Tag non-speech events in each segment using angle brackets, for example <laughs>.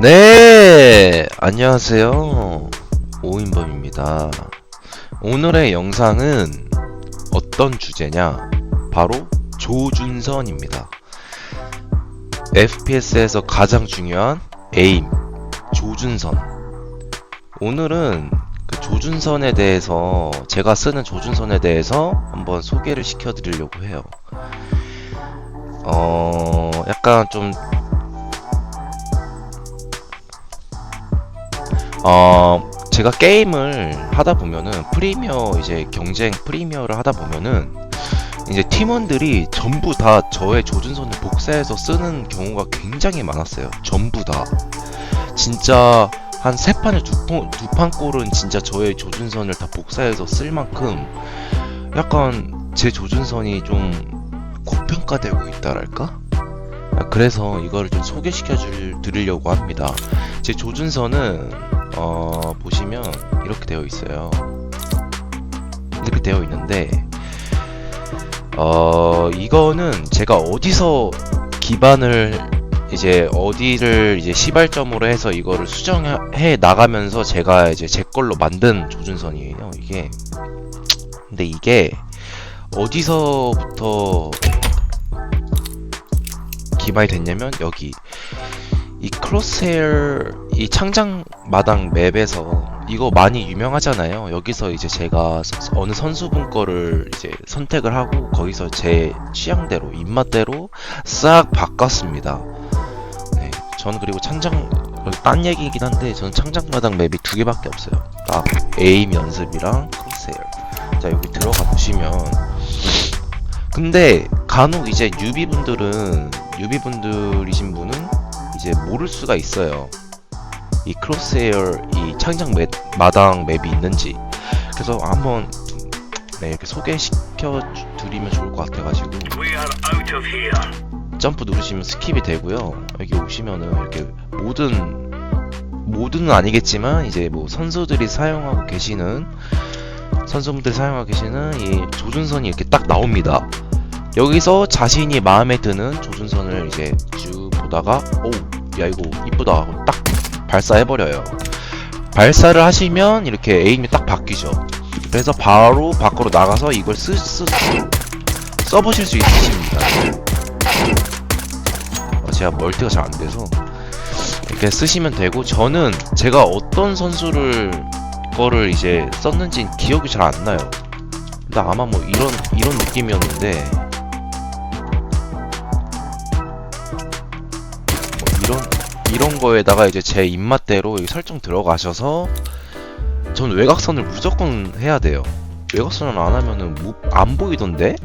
네, 안녕하세요. 오인범입니다. 오늘의 영상은 어떤 주제냐? 바로 조준선입니다. FPS에서 가장 중요한 에임, 조준선. 오늘은 그 조준선에 대해서, 제가 쓰는 조준선에 대해서 한번 소개를 시켜드리려고 해요. 어, 약간 좀 어, 제가 게임을 하다 보면은 프리미어 이제 경쟁 프리미어를 하다 보면은 이제 팀원들이 전부 다 저의 조준선을 복사해서 쓰는 경우가 굉장히 많았어요. 전부 다. 진짜 한 세 판에 두판 골은 진짜 저의 조준선을 다 복사해서 쓸 만큼 약간 제 조준선이 좀 고평가되고 있다랄까? 그래서 이거를 좀 소개시켜 줄 드리려고 합니다. 제 조준선은 어, 보시면 이렇게 되어 있어요. 이렇게 되어 있는데 어, 이거는 제가 어디서 기반을 이제 어디를 이제 시발점으로 해서 이거를 수정해 나가면서 제가 이제 제 걸로 만든 조준선이에요. 이게 근데 이게 어디서부터 기반이 됐냐면 여기 이 크로스헤어 이 창장 마당 맵에서 이거 많이 유명하잖아요. 여기서 이제 제가 서- 어느 선수분 거를 이제 선택을 하고 거기서 제 취향대로 입맛대로 싹 바꿨습니다. 네, 저는 그리고 창장 딴 얘기이긴 한데 저는 창장 마당 맵이 두 개밖에 없어요. 딱 에임 연습이랑 크로스헤어. 자 여기 들어가 보시면 근데 간혹 이제 뉴비분들은 뉴비분들이신 분은 이제 모를 수가 있어요. 이 크로스헤어 이 창작 맵, 마당 맵이 있는지 그래서 한번 네, 이렇게 소개시켜 주- 드리면 좋을 것 같아가지고 We are out of here. 점프 누르시면 스킵이 되고요 여기 오시면은 이렇게 모든 모든은 아니겠지만 이제 뭐 선수들이 사용하고 계시는 선수분들이 사용하고 계시는 이 조준선이 이렇게 딱 나옵니다 여기서 자신이 마음에 드는 조준선을 이제 쭉 보다가 오야 이거 이쁘다. 하고 딱 발사해버려요. 발사를 하시면 이렇게 에임이 딱 바뀌죠. 그래서 바로 밖으로 나가서 이걸 쓰, 쓰, 써보실 수 있으십니다. 어, 제가 멀티가 잘 안 돼서 이렇게 쓰시면 되고 저는 제가 어떤 선수를 거를 이제 썼는지 기억이 잘 안 나요. 근데 아마 뭐 이런 이런 느낌이었는데 이런 거에다가 이제 제 입맛대로 설정 들어가셔서 전 외곽선을 무조건 해야 돼요. 외곽선을 안 하면은 뭐, 안 보이던데?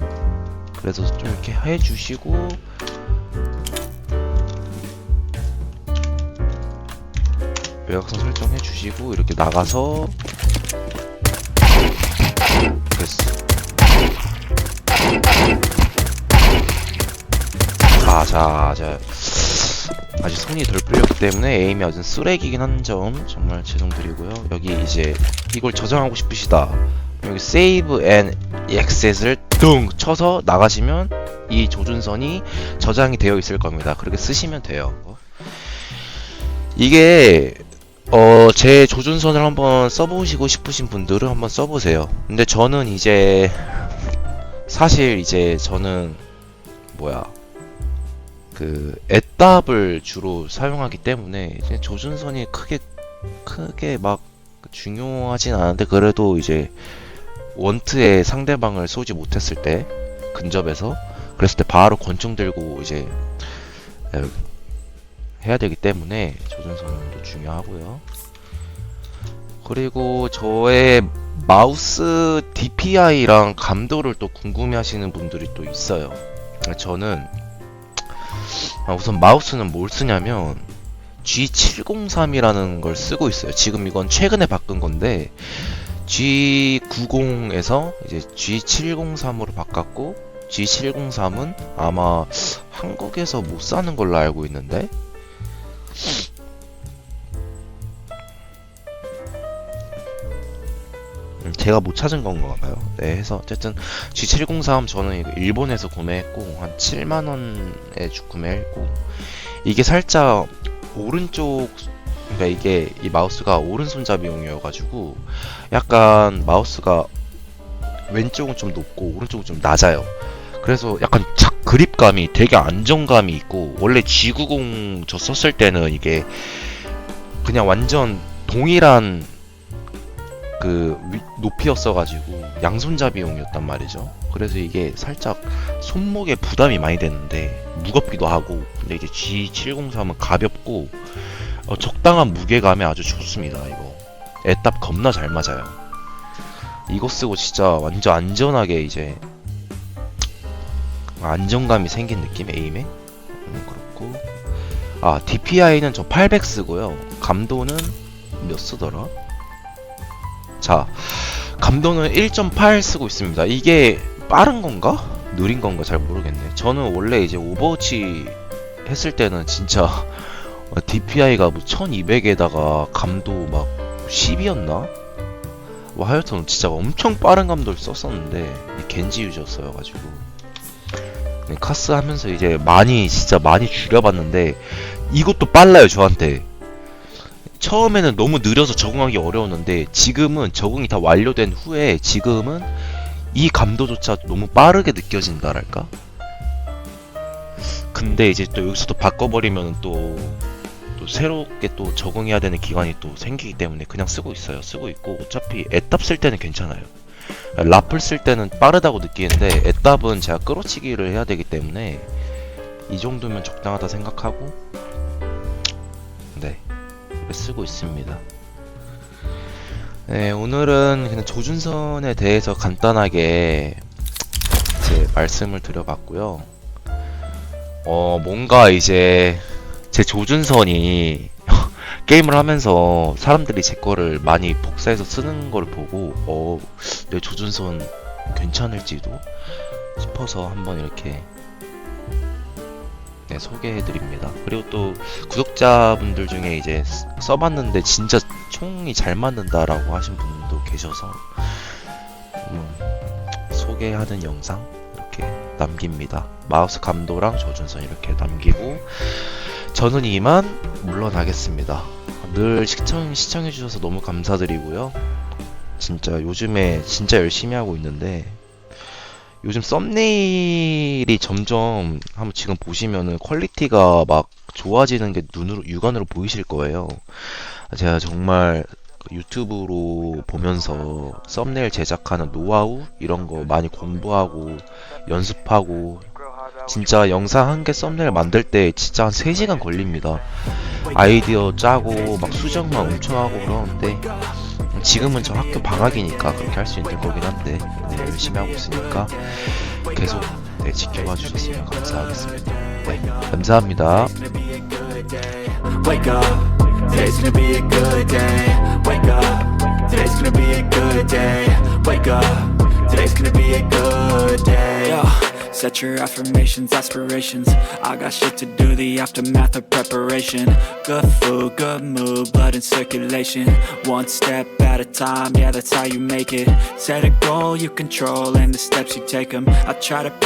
그래서 좀 이렇게 해주시고 외곽선 설정해 주시고 이렇게 나가서 됐어 아 자 자 아직 손이 덜 풀렸기 때문에 에임이 아주 쓰레기긴 한 점 정말 죄송드리고요. 여기 이제 이걸 저장하고 싶으시다. 여기 세이브 앤 엑셋을 둥 쳐서 나가시면 이 조준선이 저장이 되어 있을 겁니다. 그렇게 쓰시면 돼요. 이게 어, 제 조준선을 한번 써보시고 싶으신 분들은 한번 써보세요. 근데 저는 이제, 사실 이제 저는, 뭐야, 그, 애답을 주로 사용하기 때문에, 이제 조준선이 크게, 크게 막 중요하진 않은데, 그래도 이제, 원트에 상대방을 쏘지 못했을 때, 근접에서, 그랬을 때 바로 권총 들고 이제, 에, 해야 되기 때문에 조준선도 중요하고요. 그리고 저의 마우스 DPI랑 감도를 또 궁금해하시는 분들이 또 있어요. 저는 아, 우선 마우스는 뭘 쓰냐면 G703이라는 걸 쓰고 있어요. 지금 이건 최근에 바꾼 건데 G90에서 이제 G703으로 바꿨고 G703은 아마 한국에서 못 사는 걸로 알고 있는데 제가 못 찾은 건가 봐요. 네, 해서 어쨌든 G703 저는 일본에서 구매했고 한 7만 원에 주 구매했고 이게 살짝 오른쪽 그러니까 이게 이 마우스가 오른손잡이용이어가지고 약간 마우스가 왼쪽은 좀 높고 오른쪽은 좀 낮아요. 그래서 약간 착 그립감이 되게 안정감이 있고 원래 G90 저 썼을 때는 이게 그냥 완전 동일한 그 위- 높이였어가지고 양손잡이용이었단 말이죠. 그래서 이게 살짝 손목에 부담이 많이 되는데 무겁기도 하고 근데 이제 G703은 가볍고 어, 적당한 무게감에 아주 좋습니다. 이거 애답 겁나 잘 맞아요. 이거 쓰고 진짜 완전 안전하게 이제 안정감이 생긴 느낌 에임에 음, 그렇고 아 DPI는 저 800 쓰고요. 감도는 몇 쓰더라? 자 감도는 1.8 쓰고 있습니다. 이게 빠른 건가? 느린 건가 잘 모르겠네. 저는 원래 이제 오버워치 했을 때는 진짜 <laughs> DPI가 뭐 1200에다가 감도 막 10이었나? 뭐 하여튼 진짜 엄청 빠른 감도를 썼었는데 이 겐지 유저였어가지고 네, 카스 하면서 이제 많이 진짜 많이 줄여봤는데 이것도 빨라요 저한테 처음에는 너무 느려서 적응하기 어려웠는데 지금은 적응이 다 완료된 후에 지금은 이 감도조차 너무 빠르게 느껴진다랄까? 근데 이제 또 여기서 또 바꿔버리면 또, 또 새롭게 또 적응해야 되는 기간이 또 생기기 때문에 그냥 쓰고 있어요. 쓰고 있고 어차피 애답 쓸 때는 괜찮아요. 라플 쓸 때는 빠르다고 느끼는데 애답은 제가 끌어치기를 해야 되기 때문에 이 정도면 적당하다 생각하고 네 쓰고 있습니다. 네 오늘은 그냥 조준선에 대해서 간단하게 제 말씀을 드려봤고요. 어 뭔가 이제 제 조준선이 <laughs> 게임을 하면서 사람들이 제 거를 많이 복사해서 쓰는 걸 보고 어, 내 조준선 괜찮을지도 싶어서 한번 이렇게 네, 소개해드립니다. 그리고 또 구독자분들 중에 이제 쓰- 써봤는데 진짜 총이 잘 맞는다라고 하신 분도 계셔서 음, 소개하는 영상 이렇게 남깁니다. 마우스 감도랑 조준선 이렇게 남기고 저는 이만 물러나겠습니다. 늘 시청, 시청해주셔서 너무 감사드리고요. 진짜 요즘에 진짜 열심히 하고 있는데, 요즘 썸네일이 점점 한번 지금 보시면은 퀄리티가 막 좋아지는 게 눈으로, 육안으로 보이실 거예요. 제가 정말 그 유튜브로 보면서 썸네일 제작하는 노하우? 이런 거 많이 공부하고 연습하고 진짜 영상 한 개 썸네일 만들 때 진짜 한 3시간 걸립니다. 아이디어 짜고 막 수정만 엄청 하고 그러는데 지금은 저 학교 방학이니까 그렇게 할 수 있는 거긴 한데 네, 열심히 하고 있으니까 계속 네, 지켜봐 주셨으면 감사하겠습니다. 네, 감사합니다. Today's gonna be a good day. Wake up, today's gonna be a good day. Wake up, today's gonna be a good set your affirmations, aspirations. I got shit to do, the aftermath of preparation. Good food, good mood, blood in circulation. One step at a time, yeah, that's how you make it. Set a goal you control, and the steps you take them. I try to pick